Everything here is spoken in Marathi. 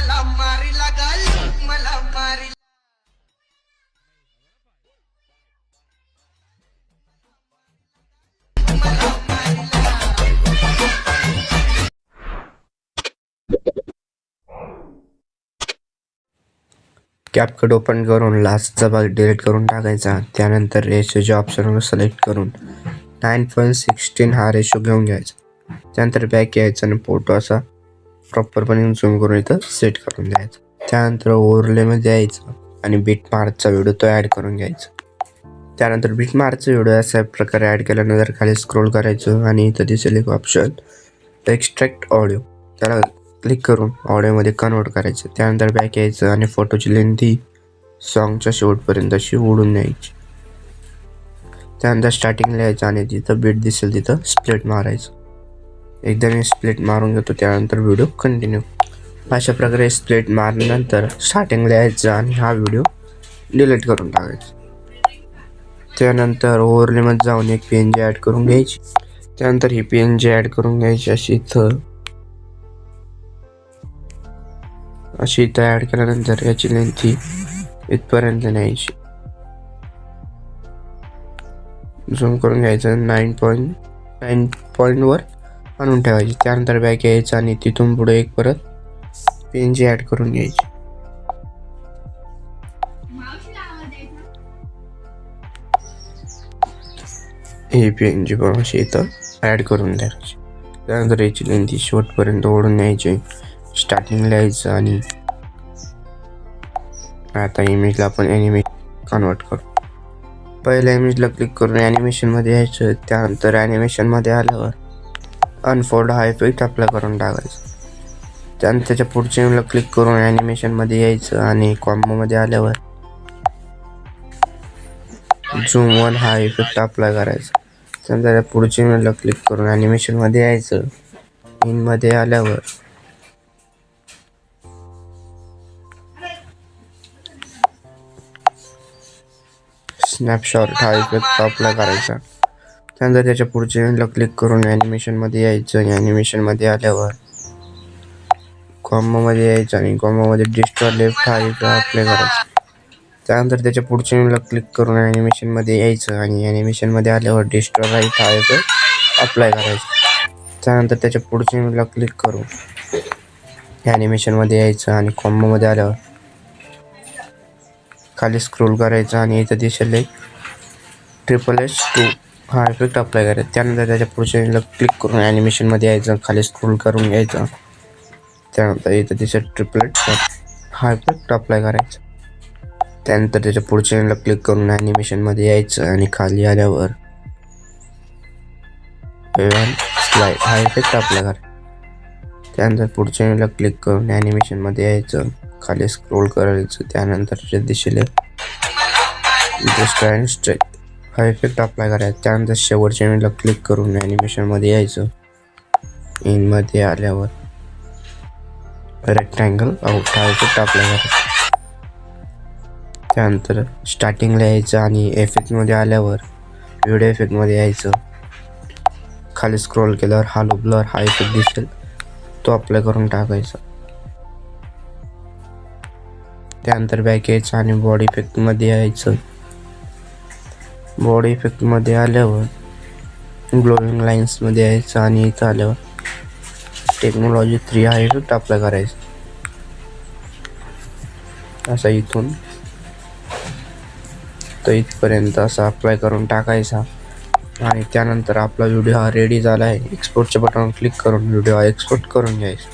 मला मारी लागाल मला मारी कॅपकट ओपन करून लास्टचा भाग डिलीट करून टाकायचा. त्यानंतर रेशोच्या ऑप्शनवर सिलेक्ट करून नाईन पॉईंट सिक्स्टीन हा रेशो घेऊन घ्यायचा. त्यानंतर बॅक यायचा आणि फोटो असा प्रॉपरपणे झूम करून इथं सेट करून द्यायचं त्यानंतर ओव्हरलेमध्ये यायचं आणि बीट मार्कचा व्हिडिओ तो ॲड करून घ्यायचा. त्यानंतर बीट मार्कचा व्हिडिओ अशा प्रकारे ॲड केल्यानंतर खाली स्क्रोल करायचं आणि इथं दिसेल एक ऑप्शन एक्स्ट्रॅक्ट ऑडिओ त्याला क्लिक करून ऑडिओमध्ये कन्वर्ट करायचं. त्यानंतर बॅक यायचं आणि फोटोची लेंथी ही सॉन्गच्या शेवटपर्यंत अशी ओढून न्यायची. त्यानंतर स्टार्टिंगला यायचं आणि जिथं बीट दिसेल तिथं स्प्लिट मारायचं. एकदा मी स्प्लिट मारून घेतो त्यानंतर व्हिडिओ कंटिन्यू अशा प्रकारे स्प्लिट मारल्यानंतर स्टार्टिंगला यायचं आणि हा व्हिडिओ डिलीट करून टाकायचा. त्यानंतर ओव्हरलेमध्ये जाऊन एक पी एन जी ॲड करून घ्यायची. त्यानंतर ही पी एन जी ॲड करून घ्यायची अशी इथं अशी इथं ॲड केल्यानंतर याची लेंथ ही इथपर्यंत न्यायची. झूम करून घ्यायचं नाईन पॉईंट नाईन पॉईंटवर आणून ठेवायची. त्यानंतर बॅग यायचं आणि तिथून पुढे एक परत पी एन जी ॲड करून घ्यायची. हे पी एन जी पण अशी इथं ॲड करून द्यायची. त्यानंतर याची लेंथी शेवटपर्यंत ओढून न्यायची स्टार्टिंगला यायचं आणि आता इमेजला आपण ॲनिमे कन्वर्ट करू. पहिल्या इमेजला क्लिक करून ॲनिमेशनमध्ये यायचं. त्यानंतर ॲनिमेशनमध्ये आल्यावर अनफोल्ड हा इफेक्ट अप्लाय करून टाकायचा. त्यानंतर त्याच्या पुढच्या इमेजला क्लिक करून ॲनिमेशनमध्ये यायचं आणि कॉम्बोमध्ये आल्यावर झूम वन हा इफेक्ट अप्लाय करायचा. त्यानंतर त्या पुढच्या इमेजला क्लिक करून ॲनिमेशनमध्ये यायचं. इनमध्ये आल्यावर स्नॅपशॉट हा इफेक्ट अप्लाय करायचा. त्यानंतर त्याच्या पुढच्या क्लिक करून ॲनिमेशनमध्ये यायचं आणि ॲनिमेशनमध्ये आल्यावर कॉम्बोमध्ये यायचं आणि कॉम्बोमध्ये डिस्टॉर लेफ्ट हा एक अप्लाय करायचा. त्यानंतर त्याच्या पुढच्या इमेजला क्लिक करून ॲनिमेशनमध्ये यायचं आणि ॲनिमेशनमध्ये आल्यावर डिस्ट्रॉ राईट हा एक अप्लाय करायचं. त्यानंतर त्याच्या पुढच्या इमेजला क्लिक करून ॲनिमेशनमध्ये यायचं आणि कॉम्बोमध्ये आल्यावर खाली स्क्रोल करायचं आणि इथं दिसेल एक ट्रिपल एच टू हा इफेक्ट अप्लाय करायचा त्यानंतर त्याच्या पुढच्या इमेजला क्लिक करून ॲनिमेशनमध्ये यायचं खाली स्क्रोल करून यायचं त्यानंतर इथं दिसेल ट्रिपलेट हा इफेक्ट अप्लाय करायचा त्यानंतर त्याच्या पुढच्या इमेजला क्लिक करून ॲनिमेशनमध्ये यायचं आणि खाली आल्यावर स्लाईड हा इफेक्ट अप्लाय करायचा त्यानंतर पुढच्या इमेजला क्लिक करून ॲनिमेशनमध्ये यायचं. खाली स्क्रोल करायचं. त्यानंतर दिशेला दिसेल स्ट्रेट हा इफेक्ट अप्लाय करायचा त्यानंतर शेवटच्या इमेजला क्लिक करून ॲनिमेशनमध्ये यायचं. इनमध्ये आल्यावर. रेक्टँगल आउट हा इफेक्ट अप्लाय करायचा. त्यानंतर स्टार्टिंगला यायचं आणि एफेक्टमध्ये आल्यावर व्हिडिओ इफेक्टमध्ये यायचं. खाली स्क्रोल केल्यावर हा ब्लर हा इफेक्ट दिसेल. तो अप्लाय करून टाकायचा. त्यानंतर बॅक यायचं आणि बॉडी इफेक्टमध्ये यायचं. बॉडी इफेक्टमध्ये आल्यावर ग्लोविंग लाईन्समध्ये यायचं आणि इथं आल्यावर टेक्नॉलॉजी थ्री हा इफेक्ट अप्लाय करायचा. असा इथून. तर इथपर्यंत असा अप्लाय करून टाकायचा. आणि त्यानंतर आपला व्हिडिओ हा रेडी झाला आहे. एक्सपोर्टच्या बटनवर क्लिक करून व्हिडिओ हा एक्सपोर्ट करून घ्यायचा.